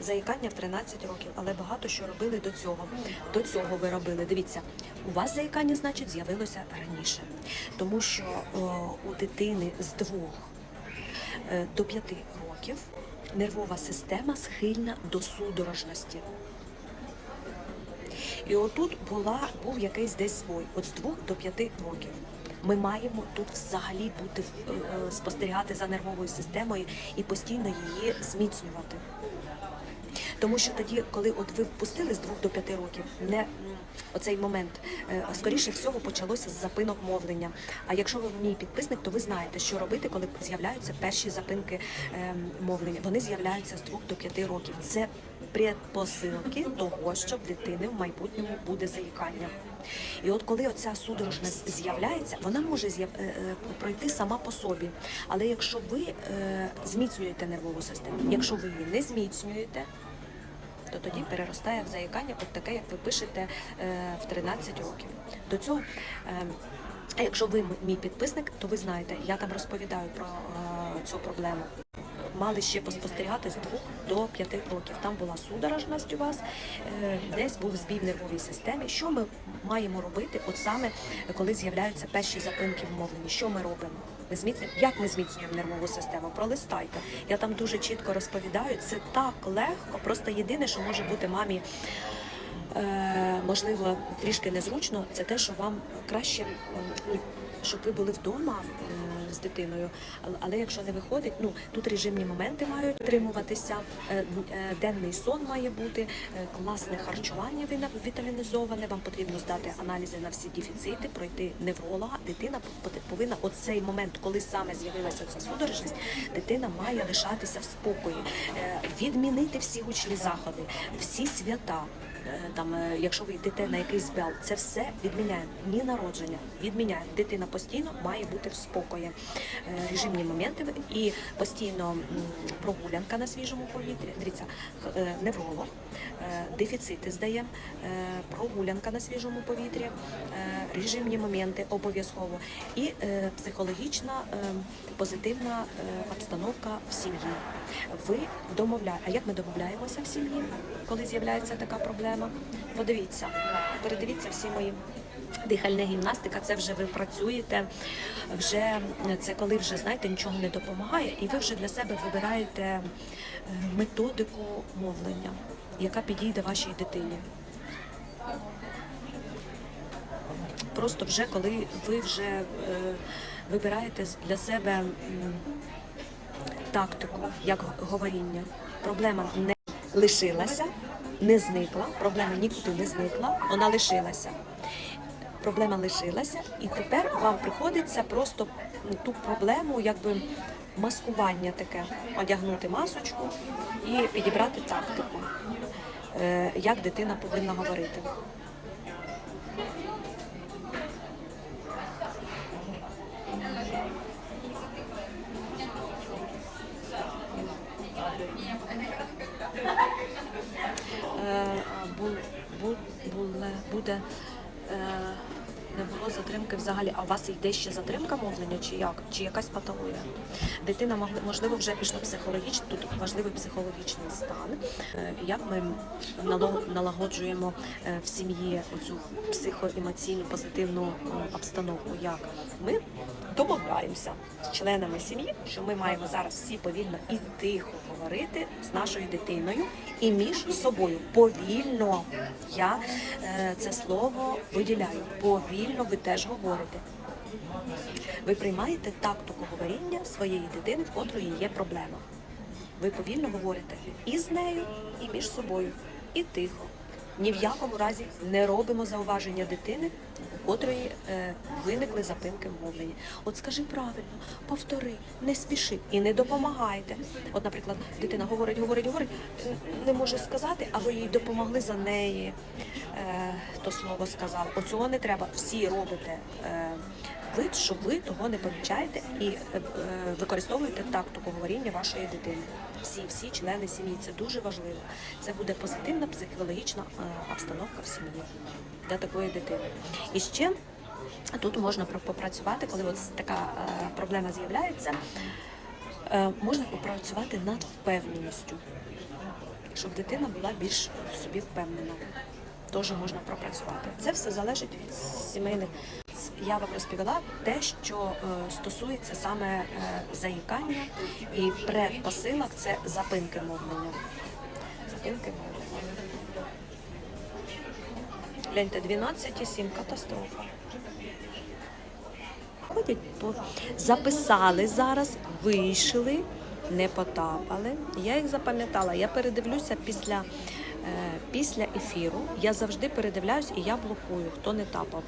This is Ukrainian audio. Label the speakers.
Speaker 1: Заїкання в 13 років, але багато що робили до цього. До цього ви робили. Дивіться, у вас заїкання, значить, з'явилося раніше, тому що о, у дитини з двох е, до 5 років нервова система схильна до судорожності. І отут була, був якийсь десь збой, от з 2 до 5 років. Ми маємо тут взагалі бути е, е, спостерігати за нервовою системою і постійно її зміцнювати. Тому що тоді, коли от ви впустили з 2 до 5 років, не оцей момент, е, скоріше всього почалося з запинок мовлення. А якщо ви мій підписник, то ви знаєте, що робити, коли з'являються перші запинки е, мовлення. Вони з'являються з 2 до 5 років. Це предпосилки того, що в дитини в майбутньому буде заїкання. І от коли оця судорожність з'являється, вона може е, пройти сама по собі. Але якщо ви зміцнюєте нервову систему, якщо ви її не зміцнюєте, то тоді переростає в заїкання, от таке, як ви пишете е, в 13 років. До цього, е, а якщо ви мій підписник, то ви знаєте, я там розповідаю про е, цю проблему. Мали ще поспостерігати з 2 до 5 років. Там була судорожність у вас, е, десь був збій в нервовій системі. Що ми маємо робити, от саме коли з'являються перші запинки в мовленні? Що ми робимо? Ми як ми зміцнюємо нервову систему? Пролистайте. Я там дуже чітко розповідаю. Це так легко. Просто єдине, що може бути мамі. Е, можливо, трішки незручно, це те, що вам краще, ну, щоб ви були вдома е, з дитиною. Але- якщо не виходить, ну тут режимні моменти мають утримуватися, е, е, денний сон має бути, е, класне харчування вітамінізоване. Вам потрібно здати аналізи на всі дефіцити, пройти невролога. Дитина по- повинна оцей момент, коли саме з'явилася ця судорожність, дитина має лишатися в спокої, відмінити всі гучні заходи, всі свята. Е, Там, е, якщо ви йдете на якийсь бал, це все відміняємо. Ні народження, відміняємо. Дитина постійно має бути в спокої. Е, Режимні моменти і постійно прогулянка на свіжому повітрі. Дивіться, невролог, дефіцити здаємо, е, прогулянка на свіжому повітрі, режимні моменти обов'язково і психологічна позитивна обстановка в сім'ї. Ви домовляєте. А як ми домовляємося в сім'ї, коли з'являється така проблема? Подивіться, передивіться всі мої. Дихальна гімнастика, це вже ви працюєте, вже це коли вже знаєте, нічого не допомагає, і ви вже для себе вибираєте е, методику мовлення, яка підійде вашій дитині. Просто вже коли ви вже е, вибираєте для себе тактику, як говоріння. Проблема не лишилася, не зникла, проблема нікуди не зникла, вона лишилася. Проблема лишилася, і тепер вам приходиться просто ту проблему, якби маскування таке, одягнути масочку і підібрати тактику, е, як дитина повинна говорити. Буде е, не було затримки взагалі. А у вас йде ще затримка мовлення, чи як? Чи якась патологія? Дитина можливо вже пішла психологічно, тут важливий психологічний стан. Е, Як ми налагоджуємо е, в сім'ї оцю психоемоційну позитивну обстановку? Як ми домовляємося з членами сім'ї, що ми маємо зараз всі повільно і тихо говорити з нашою дитиною і між собою. Повільно я е, це слово виділяю. Повільно ви теж говорите. Ви приймаєте тактику говоріння своєї дитини, в котрої є проблема. Ви повільно говорите і з нею, і між собою, і тихо. Ні в якому разі не робимо зауваження дитини, у котрої е, виникли запинки в мовленні. От скажи правильно, повтори, не спіши і не допомагайте. От, наприклад, дитина говорить, говорить, говорить, не може сказати, а ви їй допомогли за неї. Е, то слово сказав. Оцього не треба. Всі робите. Е, вид, що ви того не помічаєте і е, е, використовуєте тактику говоріння вашої дитини. Всі, всі члени сім'ї. Це дуже важливо. Це буде позитивна психологічна е, обстановка в сім'ї для такої дитини. І ще тут можна попрацювати, коли от така проблема з'являється. Можна попрацювати над впевненістю. щоб дитина була більш в собі впевнена. Теж можна пропрацювати. Це все залежить від сімейних. Я вам розповіла те, що е, стосується саме е, заїкання і предпосилок це запинки мовлення. Запинки мовлення. Гляньте, 12,7 катастрофа. Ходять, записали зараз, вийшли, не потапали. Я їх запам'ятала. Я передивлюся після, е, після ефіру. Я завжди передивляюсь і я блокую, хто не тапав.